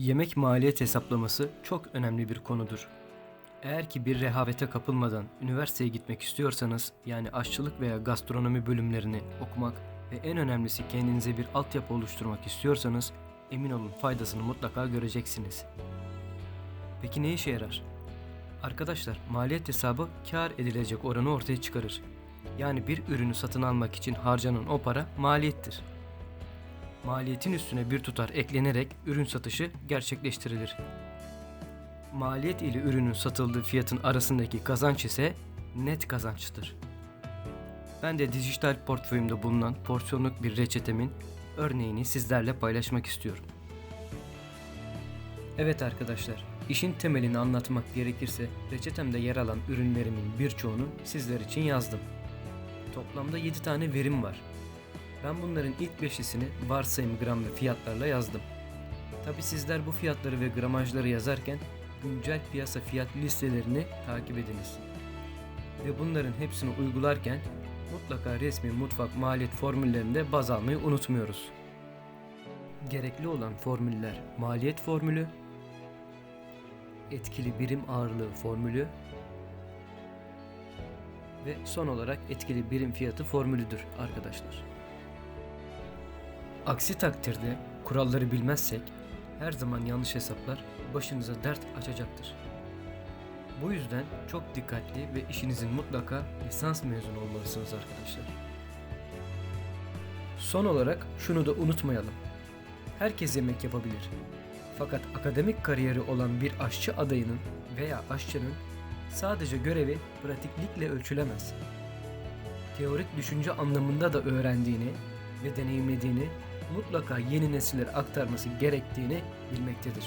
Yemek maliyet hesaplaması çok önemli bir konudur. Eğer ki bir rehavete kapılmadan üniversiteye gitmek istiyorsanız yani aşçılık veya gastronomi bölümlerini okumak ve en önemlisi kendinize bir altyapı oluşturmak istiyorsanız emin olun faydasını mutlaka göreceksiniz. Peki ne işe yarar? Arkadaşlar maliyet hesabı kar edilecek oranı ortaya çıkarır. Yani bir ürünü satın almak için harcanan o para maliyettir. Maliyetin üstüne bir tutar eklenerek ürün satışı gerçekleştirilir. Maliyet ile ürünün satıldığı fiyatın arasındaki kazanç ise net kazançtır. Ben de dijital portföyümde bulunan porsiyonluk bir reçetemin örneğini sizlerle paylaşmak istiyorum. Evet arkadaşlar, işin temelini anlatmak gerekirse reçetemde yer alan ürünlerimin birçoğunu sizler için yazdım. Toplamda 7 tane verim var. Ben bunların ilk beşisini varsayım gram ve fiyatlarla yazdım. Tabi sizler bu fiyatları ve gramajları yazarken güncel piyasa fiyat listelerini takip ediniz. Ve bunların hepsini uygularken mutlaka resmi mutfak maliyet formüllerinde baz almayı unutmuyoruz. Gerekli olan formüller maliyet formülü, etkili birim ağırlığı formülü ve son olarak etkili birim fiyatı formülüdür arkadaşlar. Aksi takdirde kuralları bilmezsek her zaman yanlış hesaplar başınıza dert açacaktır. Bu yüzden çok dikkatli ve işinizin mutlaka lisans mezunu olmalısınız arkadaşlar. Son olarak şunu da unutmayalım. Herkes yemek yapabilir. Fakat akademik kariyeri olan bir aşçı adayının veya aşçının sadece görevi pratiklikle ölçülemez. Teorik düşünce anlamında da öğrendiğini ve deneyimlediğini mutlaka yeni nesillere aktarması gerektiğini bilmektedir.